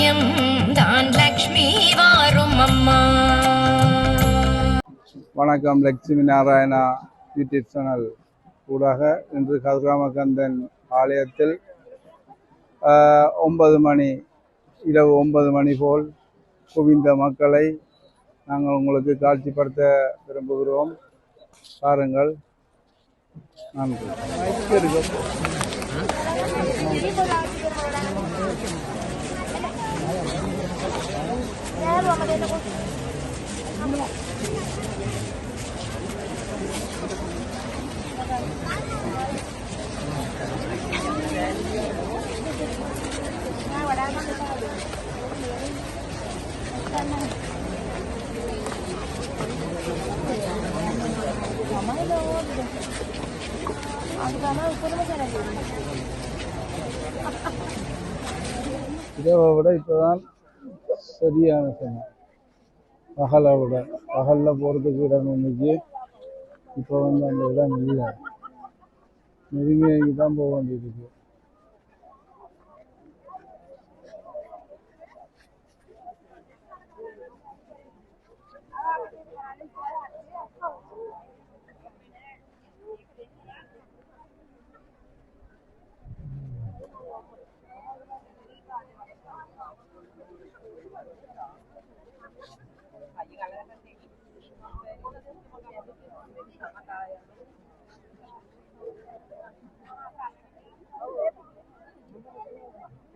பாக்கியம் தான் லக்ஷ்மி வாரும் அம்மா. வணக்கம் லட்சுமி நாராயணா யூடியூப் சேனல் ஊடாக இன்று கதிராமகந்தன் ஆலயத்தில் ஒன்பது மணி இரவு ஒன்பது மணி போல் குவிந்த மக்களை நாங்கள் உங்களுக்கு காட்சிப்படுத்த விரும்புகிறோம். பாருங்கள். நன்றி. மைக் இருக்கு. இரவை விட இப்போதான் சரியான சமயம். பகலை விட பகலில் போகிறதுக்கு இடம் இருந்துச்சு. இப்போ வந்து அந்த இடம் இல்லை. நெருங்கி தான் போக வேண்டியிருக்கு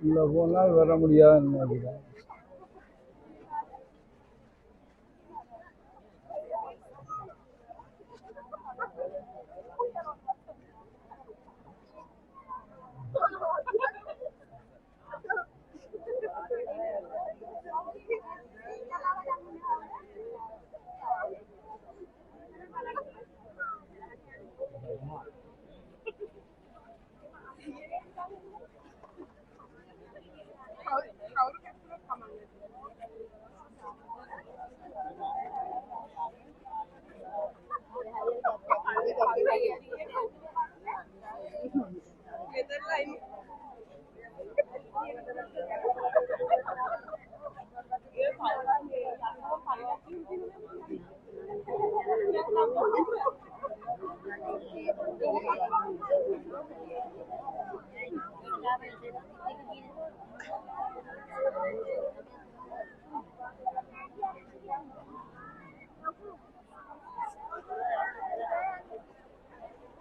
இல்லை போனால் வர முடியாதுன்னு நினைக்கிறேன்.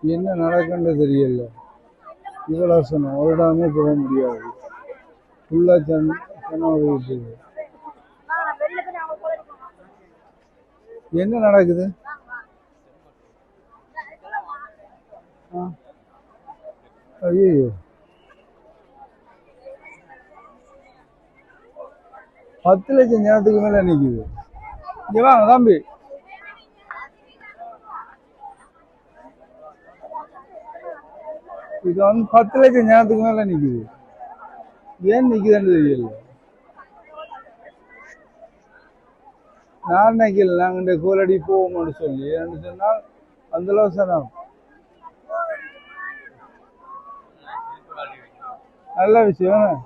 என்ன நடக்குன்னு தெரியல. இவ்வளோ சொன்னோம் ஒரு போக முடியாது. ஃபுல்லாக சன் சொன்ன என்ன நடக்குது? ஆ. ஐயோ பத்து லட்சம் ஜனத்துக்கு மேலே நிக்குது. இங்கே வாங்க தம்பி. இது வந்து பத்து லட்சம் ஜனத்துக்கு மேல நிக்குது. ஏன் நிக்குதுன்னு தெரியல. நான் நினைக்கல நாங்க இந்த கோலடி போவோம்னு சொல்லி. சொன்னால் அந்த லோசனம். நல்ல விஷயம்.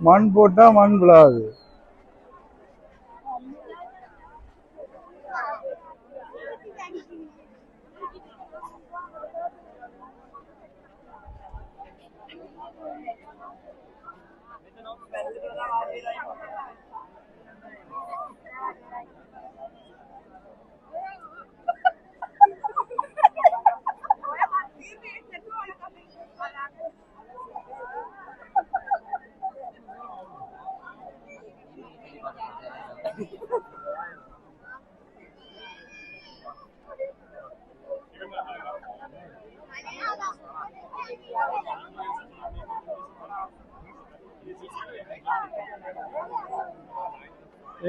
மண் போட்டால் மண் விழாது.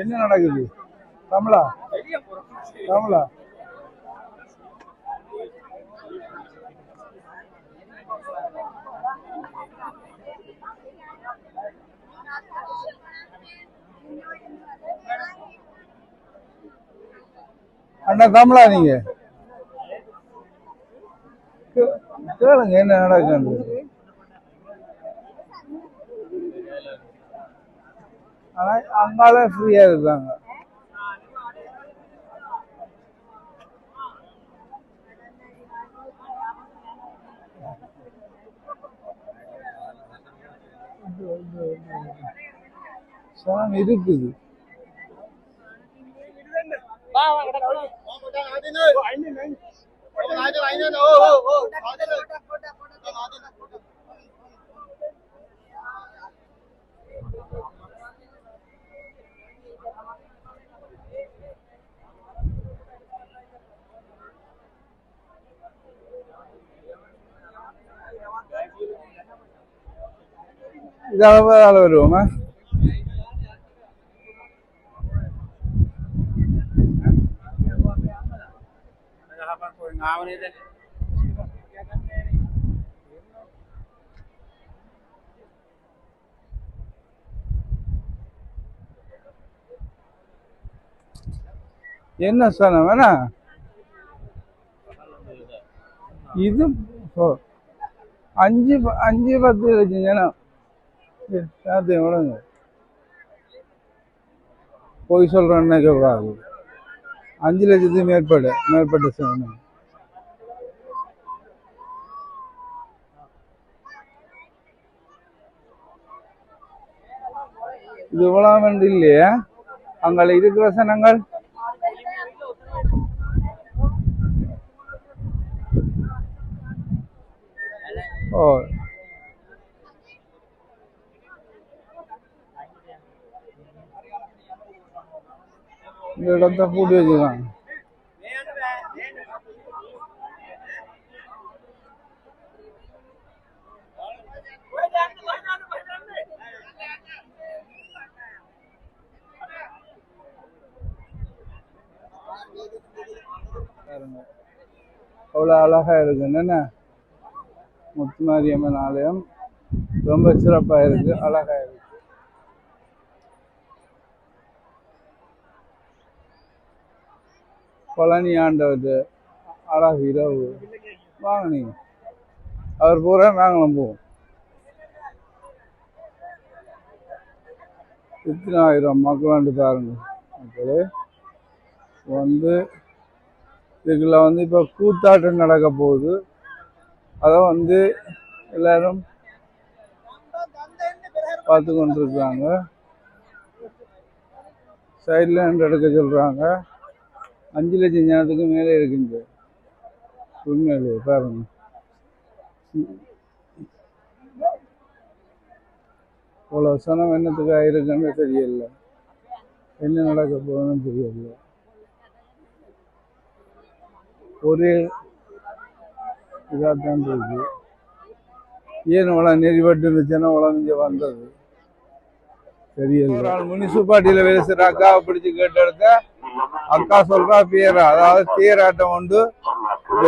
என்ன நடக்குது? கமலா? கமலா? அண்ணா தமிழா நீங்க? கேளுங்க என்ன நடக்குது ஆனா அங்கால ஃப்ரீயா இருக்காங்க சாமி இருக்குது இது அளவு வருவோமா என்ன சொன்ன இது அஞ்சு ப- அஞ்சு பத்து லட்சம் ஜனம் எல்லாத்தையும் விடுங்க போய் சொல்கிறேன்னு நினைக்கக்கூடாது. அஞ்சு லட்சத்துக்கு மேற்பட மேற்பட்ட சொன்னேன் இது இவ்வளவு வந்து இல்லையா? அங்கே இருக்கிற சனங்கள் ஓ இந்த இடத்த பூட்டி வச்சுருக்காங்க அவ்வளோ அழகா இருக்கு என்னென்ன முத்துமாரியம்மன் ஆலயம் ரொம்ப சிறப்பாக இருக்குது அழகா இருக்கு பழனி ஆண்டவர் அழகு இரவு. வாங்க நீங்க. அவர் போற நாங்களும் போவோம். எத்தனை ஆயிரம் மக்கள் வந்து பாருங்க மக்களே வந்து இதுக்குள்ள வந்து இப்போ கூத்தாட்டம் நடக்க போகுது. அதை வந்து எல்லாரும் பார்த்து கொண்டிருக்காங்க சைடில் எடுக்க சொல்கிறாங்க அஞ்சு லட்சம் ஜனத்துக்கு மேலே இருக்குங்க உண்மையிலே பாருங்க. இவ்வளோ சனம் என்னத்துக்காக இருக்குன்னு தெரியல. என்ன நடக்க போகணும்னு தெரியல. ஒரே இதாக தான் இருக்கு. ஏன் உலக நெறிபட்டு இருந்துச்சுன்னா இவ்வளோ இங்கே வந்தது? தெரியல. முனிசிபாலிட்டியில் வேலை செய்கிற அக்காவை பிடிச்சி கேட்டெடுத்த அக்கா சொல்றா பேரா அதாவது தேராட்டம் வந்து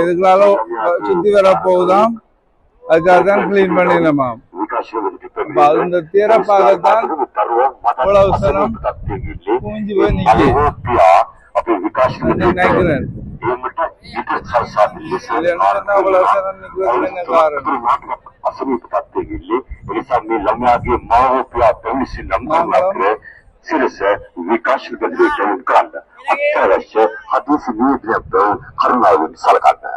இதுகளால சுத்தி வரப்போகுதாம். அதுக்காக தான் கிளீன் பண்ணிடலாம் அந்த தேரை பார்க்கத்தான் இவ்வளவு சனம் பூஞ்சி போய் நினைக்கிறேன் அவ்வளவு சனம் நிற்கிறது காரணம்? असली சிறுச விகாஷில் கண்டுவச்ச உட்கார்ந்த அத்தியாவசிய ஹதீஸ் நீதியத்தை கருணாவும் சலகாட்ட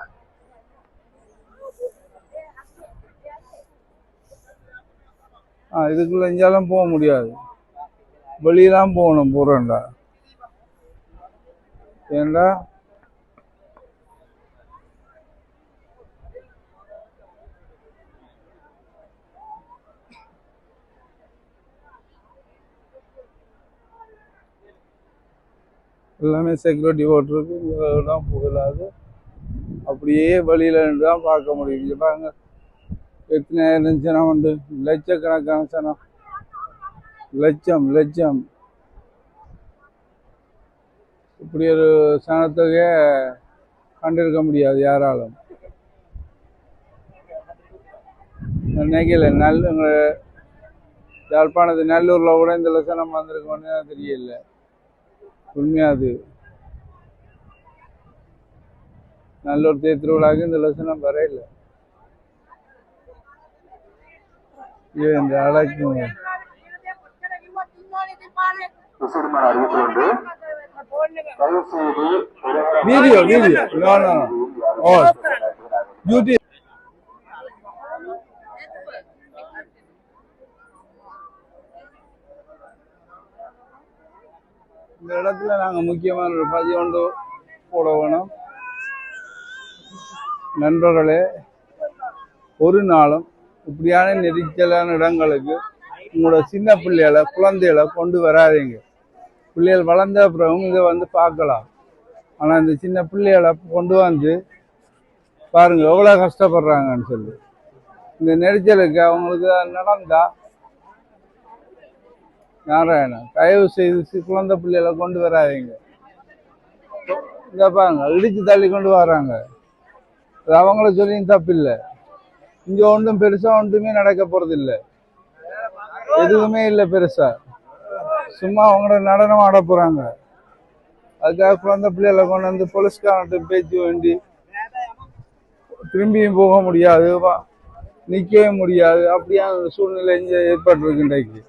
இதுக்குள்ள எங்கேயாலும் போக முடியாது வெளியெல்லாம் போகணும் போகிறேன்டா ஏன்டா எல்லாமே செக்யூரிட்டி போட்டிருக்கு. இங்கெல்லாம் புகழாது அப்படியே வழியில் தான் பார்க்க முடியும். பாருங்க. எத்தனை ஜனம் உண்டு? லட்சக்கணக்கான சனம். லட்சம் லட்சம். இப்படி ஒரு சனத்தொகையை கண்டிருக்க முடியாது யாராலும். நினைக்கல நல்ல யாழ்ப்பாணத்து நல்லூரில் கூட இந்த லட்சணம் வந்திருக்கோன்னு தெரியல. உண்மையா அது? நல்லூர் தேர் திருவிழாவுக்கு இந்த லட்சணம் வரையில. இந்த ஒருவரை வீடியோ வீடியோ ஓ யூடியூப் இந்த இடத்துல நாங்கள் முக்கியமான ஒரு பதிவு போட வேணும். நண்பர்களே ஒரு நாளும் இப்படியான நெரிச்சலான இடங்களுக்கு உங்களோட சின்ன பிள்ளைகளை குழந்தைகளை கொண்டு வராதீங்க. பிள்ளைகள் வளர்ந்த அப்புறம் இதை வந்து பார்க்கலாம். ஆனால் இந்த சின்ன பிள்ளைகளை கொண்டு வந்து பாருங்கள் எவ்வளோ கஷ்டப்படுறாங்கன்னு சொல்லி. இந்த நெரிச்சலுக்கு அவங்களுக்கு நடந்தால் நாராயணன் தயவு செய்து குழந்தை பிள்ளைகளை கொண்டு வராதீங்க. இந்த பாருங்க இடிச்சு தள்ளி கொண்டு வராங்க. அது அவங்கள சொல்லியும் தப்பில்லை. இங்கே ஒன்றும் பெருசாக ஒன்றுமே நடக்க போறது எதுவுமே இல்லை பெருசாக சும்மா அவங்களோட நடனம் ஆட போகிறாங்க அதுக்காக குழந்தை பிள்ளைகளை கொண்டு வந்து போலீஸ்காரன்ட்டு பேச்சு வேண்டி திரும்பியும் போக முடியாது நிற்கவே முடியாது. அப்படியான சூழ்நிலை இங்கே ஏற்பட்டிருக்கு இன்றைக்கு.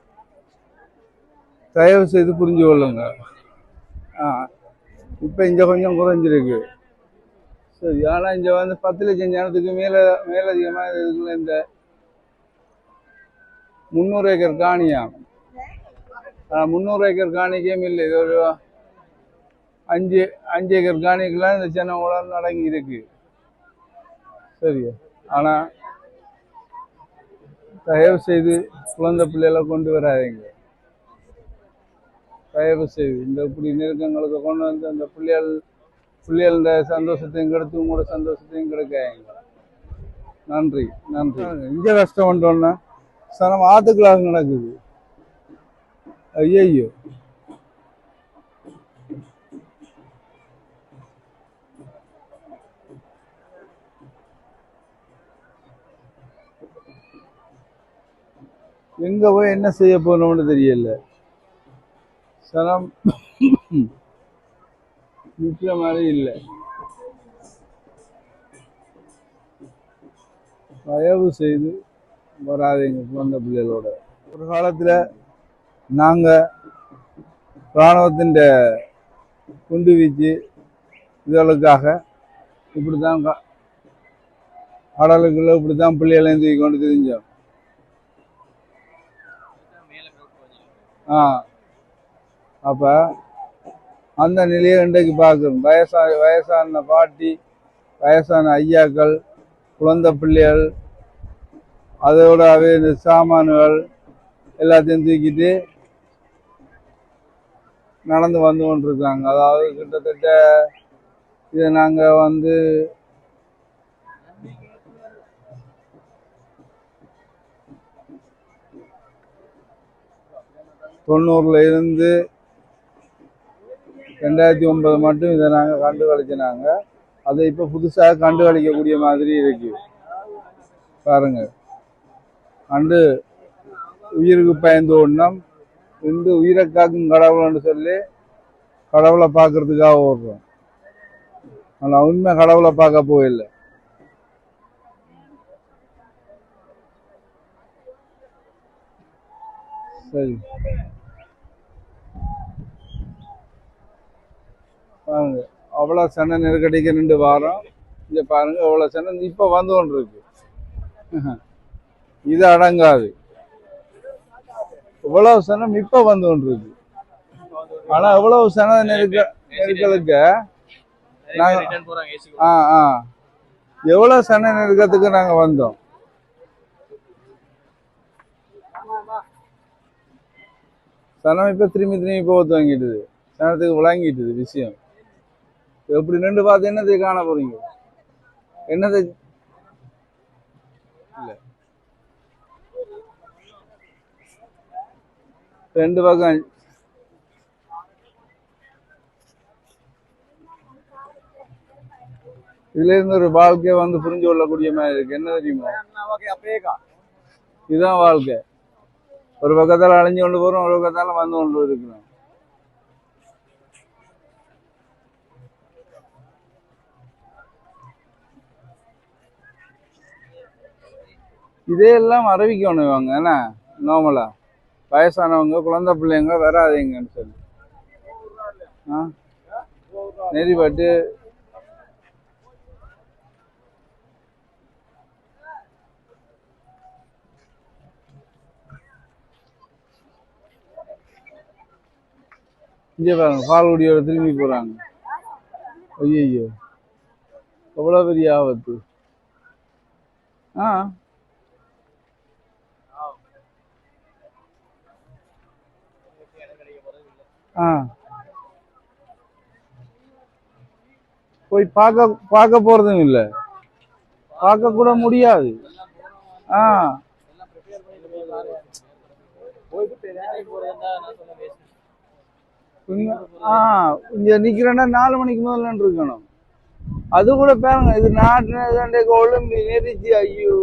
தயவு செய்து புரிஞ்சு கொள்ளுங்க ஆ இப்போ இங்கே கொஞ்சம் குறைஞ்சிருக்கு. சரி ஆனால் இங்கே வந்து பத்து லட்சம் ஜனத்துக்கு மேலே மேலதிகமாக இருக்குல்ல இந்த முந்நூறு ஏக்கர் காணியா? முந்நூறு ஏக்கர் காணிக்கையும் இல்லை இது ஒரு அஞ்சு அஞ்சு ஏக்கர் காணிக்கெல்லாம் இந்த சின்ன உலகம் அடங்கி இருக்கு சரி ஆனால் தயவு செய்து குழந்தை பிள்ளைகளை கொண்டு வராதீங்க. தயவு செய்து இந்த இப்படி நெருக்கங்களுக்கு கொண்டு வந்து அந்த பிள்ளைகள் பிள்ளைகளோட சந்தோஷத்தையும் கெடுத்து உங்களோட சந்தோஷத்தையும் கெடுக்காங்க நன்றி நன்றி. இங்கே கஷ்டம் பண்ணோன்னா சனம் ஆத்துக்களாக நடக்குது. ஐயோ எங்கே போய் என்ன செய்ய போகணும்னு தெரியல. சனம் நிற்கிற மாதிரி இல்லை. தயவு செய்து வராதீங்க குழந்தை பிள்ளைகளோட. ஒரு காலத்தில் நாங்கள் இராணுவத்தின் குண்டு வீச்சு இதுகளுக்காக இப்படித்தான் க- கடலுக்குள்ள இப்படித்தான் பிள்ளைகளையும் தூக்கி கொண்டு தெரிஞ்சோம். ஆ. அப்போ அந்த நிலையை இன்றைக்கு பார்க்குறோம். வயசா வயசான பாட்டி வயசான ஐயாக்கள் குழந்தை பிள்ளைகள் அதோட அவை இந்த சாமான்கள் எல்லாத்தையும் தூக்கிட்டு நடந்து வந்து கொண்டிருக்காங்க. அதாவது கிட்டத்தட்ட இதை நாங்கள் வந்து தொண்ணூறில் இருந்து ரெண்டாயிரத்தி ஒன்பது மட்டும் இதை நாங்கள் கண்டு கழிச்சினாங்க அதை இப்போ புதுசாக கண்டு கழிக்கக்கூடிய மாதிரி இருக்கு. பாருங்க. கண்டு உயிருக்கு பயந்து ஓடினோம் இந்த உயிரை காக்கும் கடவுள்னு சொல்லி கடவுளை பார்க்கறதுக்காக ஓடுறோம். ஆனால் உண்மை கடவுளை பார்க்க போயில்லை சரி. பாருங்க. அவ்வளோ சண்டை நெருக்கடிக்கு ரெண்டு வாரம். இங்கே பாருங்க அவ்வளோ சண்டை இப்போ வந்து கொண்டு இருக்கு இது அடங்காது. இவ்வளவு சனம் இப்ப வந்து கொண்டு இருக்கு ஆனா இவ்வளவு சன நெருக்க நெருக்கலுக்கு நாங்கள் ஆ ஆ. எவ்வளவு சன நெருக்கத்துக்கு நாங்க வந்தோம். சனம் இப்ப திரும்பி திரும்பி போக துவங்கிட்டுது சனத்துக்கு விளங்கிட்டுது விஷயம். எப்படி நின்று பார்த்து என்னத்தை காண போறீங்க? என்னத்தை இல்ல. ரெண்டு பக்கம். இதுல இருந்து ஒரு வாழ்க்கையை வந்து புரிஞ்சு கொள்ளக்கூடிய மாதிரி இருக்கு. என்ன தெரியுமா? இதுதான் வாழ்க்கை. ஒரு பக்கத்தால அழிஞ்சு கொண்டு போறோம் ஒரு பக்கத்தால வந்து கொண்டு இருக்கிறோம். இதையெல்லாம் அறிவிக்கணும் இவங்க என்ன? நார்மலா வயசானவங்க குழந்த பிள்ளைங்க வராதிங்கன்னு சொல்லி. ஆ? நெறிப்பட்டு இங்கே பாருங்க பால்குடியோட திரும்பி போறாங்க. ஐயோ எவ்வளோ பெரிய ஆபத்து. ஆ? ஆ. போய் பார்க்க பார்க்க போறதும் இல்லை. பார்க்க கூட முடியாது. ஆ. ஆ இங்க நிக்கிறேன்னா நாலு மணிக்கு முதல்ல இருக்கணும் அது கூட பாருங்க இது நாட்டு ஒழுங்கு நெரிச்சு ஐயோ.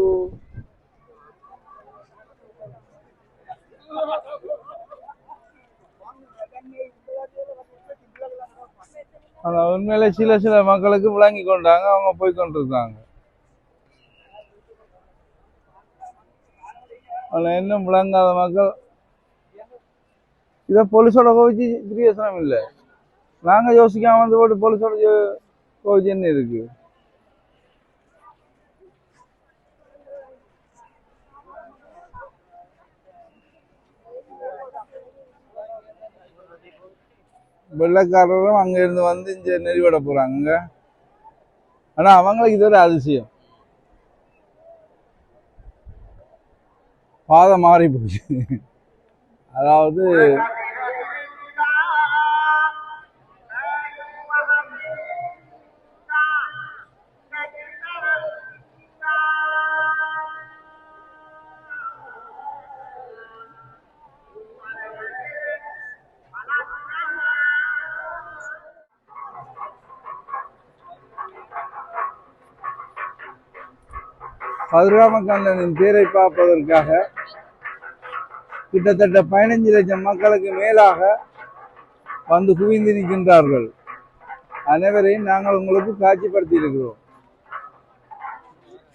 ஆனால் உண்மையில சில சில மக்களுக்கு விளங்கி கொண்டாங்க அவங்க போய் கொண்டிருக்காங்க. இன்னும் விளங்காத மக்கள் இதை போலீஸோட கோவிச்சு பிரியசனம் இல்லை. நாங்கள் யோசிக்காம வந்து போட்டு போலீஸோட கோவிச்சு என்ன இருக்கு? வெள்ளக்காரரும் அங்க இருந்து வந்து இங்க நெறிவிட போறாங்க ஆனா அவங்களுக்கு இது ஒரு அதிசயம். பாதை மாறி போச்சு அதாவது கதிராமக்கண்ணனின் தேரை பார்ப்பதற்காக கிட்டத்தட்ட பதினஞ்சு லட்சம் மக்களுக்கு மேலாக வந்து குவிந்து நிற்கின்றார்கள். அனைவரையும் நாங்கள் உங்களுக்கு காட்சிப்படுத்தி இருக்கிறோம்.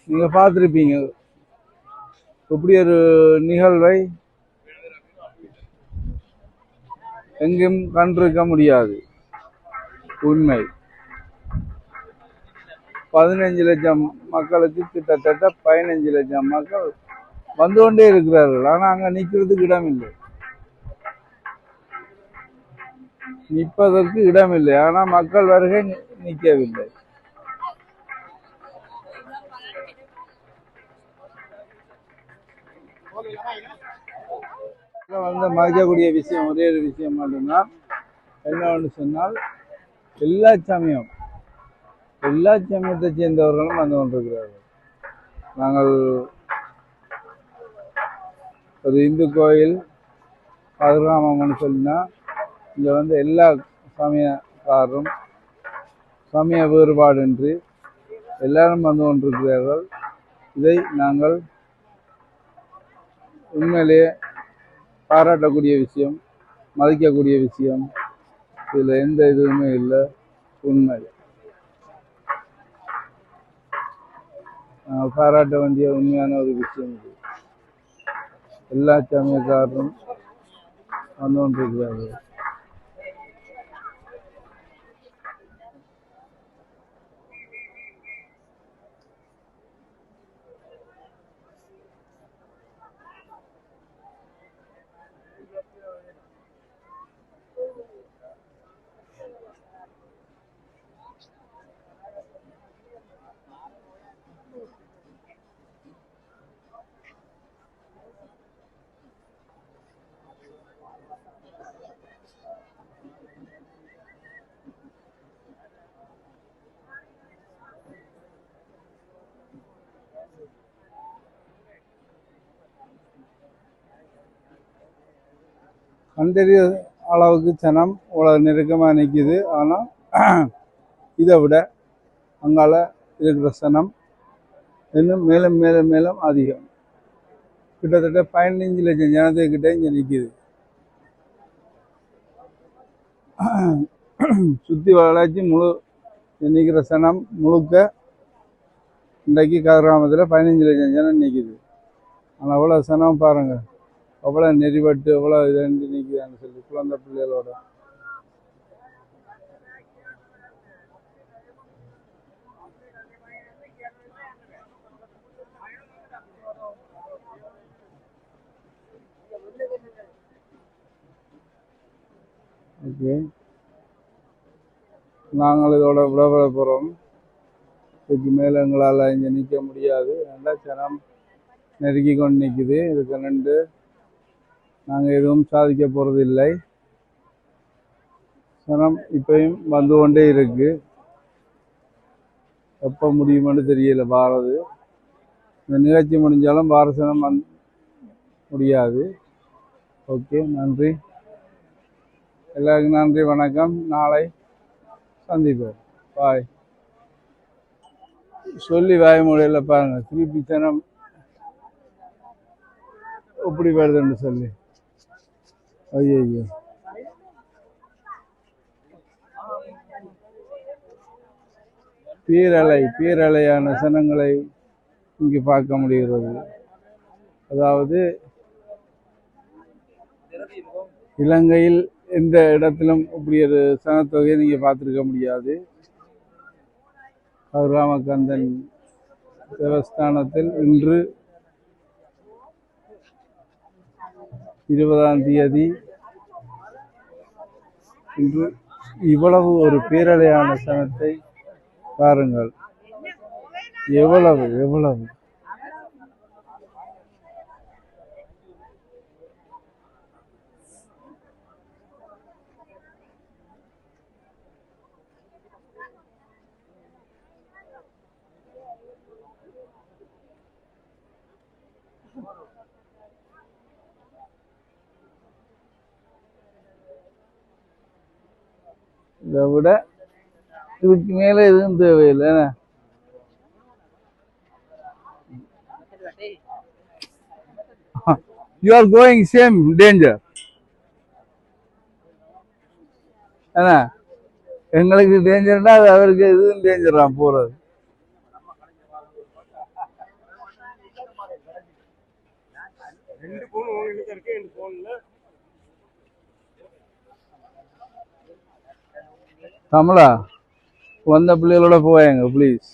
நீங்க பார்த்துருப்பீங்க. இப்படி ஒரு நிகழ்வை எங்கும் கண்டிருக்க முடியாது. உண்மை. பதினஞ்சு லட்சம் மக்களுக்கு கிட்டத்தட்ட பதினஞ்சு லட்சம் மக்கள் வந்து கொண்டே இருக்கிறார்கள். ஆனால் அங்கே நிற்கிறதுக்கு இடம் இல்லை நிற்பதற்கு இடம் இல்லை ஆனால் மக்கள் வருகை நிற்கவில்லை. வந்து மதிக்கக்கூடிய விஷயம் ஒரே ஒரு விஷயம் மட்டும்தான். என்னவென்று சொன்னால் எல்லா சமயம் எல்லா சமயத்தை சேர்ந்தவர்களும் வந்து கொண்டிருக்கிறார்கள். நாங்கள் ஒரு இந்து கோயில் கதிர்காமம்னு சொன்னா இங்கே வந்து எல்லா சமயக்காரரும் சமய வேறுபாடின்றி எல்லாரும் வந்து கொண்டிருக்கிறார்கள். இதை நாங்கள் உண்மையிலேயே பாராட்டக்கூடிய விஷயம் மதிக்கக்கூடிய விஷயம். இதில் எந்த இதுவுமே இல்லை. உண்மை பாராட்ட வேண்டிய உண்மையான ஒரு விஷயம் இது. எல்லா சமயக்காரரும் வந்து கொண்டிருக்கிறார்கள் கண்டறிய அளவுக்கு சனம் இவ்வளோ நெருக்கமாக நிற்கிது ஆனால் இதை விட அங்கால இருக்கிற சனம் இன்னும் மேலும் மேலும் மேலும் அதிகம். கிட்டத்தட்ட பதினஞ்சு லட்சம் ஜனத்துக்கிட்ட இங்கே நிற்கிது சுற்றி வளர்ச்சி முழு நிற்கிற சனம் முழுக்க இன்றைக்கு கிராமத்தில் பதினஞ்சு லட்சம் ஜனம் நிற்கிது ஆனால் அவ்வளோ சனம் பாருங்கள் அவ்வளோ நெறிவட்டு எவ்வளோ இது நிற்கிறான்னு சொல்லி குழந்தை பிள்ளைகளோட. ஓகே. நாங்கள் இதோட விடப்பட போகிறோம் இதுக்கு மேலே எங்களால் இங்கே நிற்க முடியாது. நல்லா ஜனம் நெருக்கி கொண்டு நிற்குது இதுக்கு ரெண்டு நாங்கள் எதுவும் சாதிக்க போகிறது இல்லை. சனம் இப்பயும் வந்து கொண்டே இருக்கு. எப்போ முடியுமென்னு தெரியல பாரது. இந்த நிகழ்ச்சி முடிஞ்சாலும் பாரசனம் வந் முடியாது. ஓகே நன்றி. எல்லாருக்கும் நன்றி வணக்கம். நாளை சந்திப்போம். பாய். சொல்லி வாய்மொழியில் பாருங்கள் திருப்பி சனம் எப்படி வருதுன்னு சொல்லி. ஐயோ ஐயோ பீரலை பீரலையான சனங்களை இங்கு பார்க்க முடிகிறது. அதாவது இலங்கையில் எந்த இடத்திலும் இப்படி ஒரு சனத்தொகையை நீங்கள் பார்த்துருக்க முடியாது. ராமகந்தன் தேவஸ்தானத்தில் இன்று இருபதாம் தேதி இன்று இவ்வளவு ஒரு பேரலையான சனத்தை பாருங்கள். எவ்வளவு எவ்வளவு? இதை விட இதுக்கு மேலே எதுவும் தேவையில்லை. You are going same danger danger. என்ன? எங்களுக்கு டேஞ்சர்னா அது அவருக்கு எதுவும் தான் போறது கமலா வந்த பிள்ளைகளோட போயாங்க ப்ளீஸ்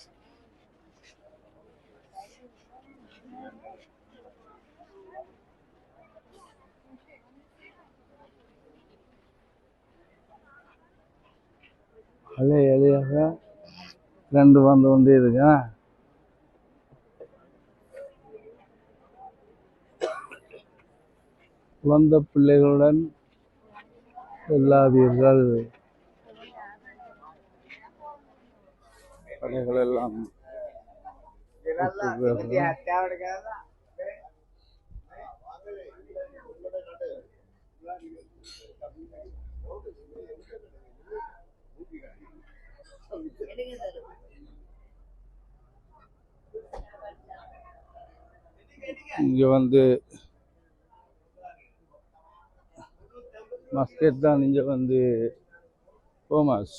அலை அலையாக ரெண்டு வந்து கொண்டே இருக்கேன் குழந்த பிள்ளைகளுடன் செல்லாதீர்கள் கடைகள் எல்லாம் இங்க வந்து மஸ்கெட் தான் இங்க வந்து ஃபேமஸ்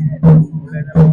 Merci.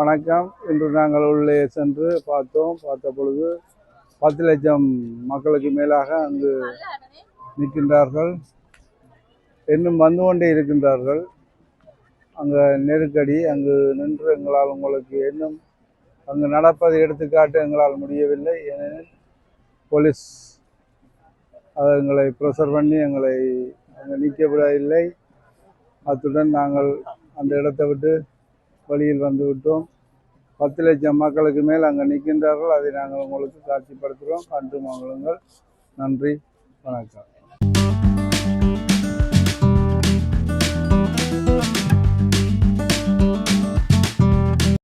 வணக்கம். இன்று நாங்கள் உள்ளே சென்று பார்த்தோம். பார்த்த பொழுது பத்து லட்சம் மக்களுக்கு மேலாக அங்கு நிற்கின்றார்கள். இன்னும் வந்து கொண்டே இருக்கின்றார்கள். அங்கே நெருக்கடி அங்கு நின்று எங்களால் உங்களுக்கு இன்னும் அங்கு நடப்பதை எடுத்துக்காட்டு எங்களால் முடியவில்லை. ஏனெனில் போலீஸ் அது எங்களை ப்ரெஷர் பண்ணி எங்களை அங்கே நிற்க விடவில்லை அத்துடன் நாங்கள் அந்த இடத்தை விட்டு வழியில் வந்துவிட்டோம் பத்து லட்சம் மக்களுக்கு மேல் அங்கே நிற்கின்றார்கள். அதை நாங்கள் உங்களுக்கு காட்சிப்படுத்துகிறோம். கண்டு மங்களுங்கள் நன்றி. வணக்கம்.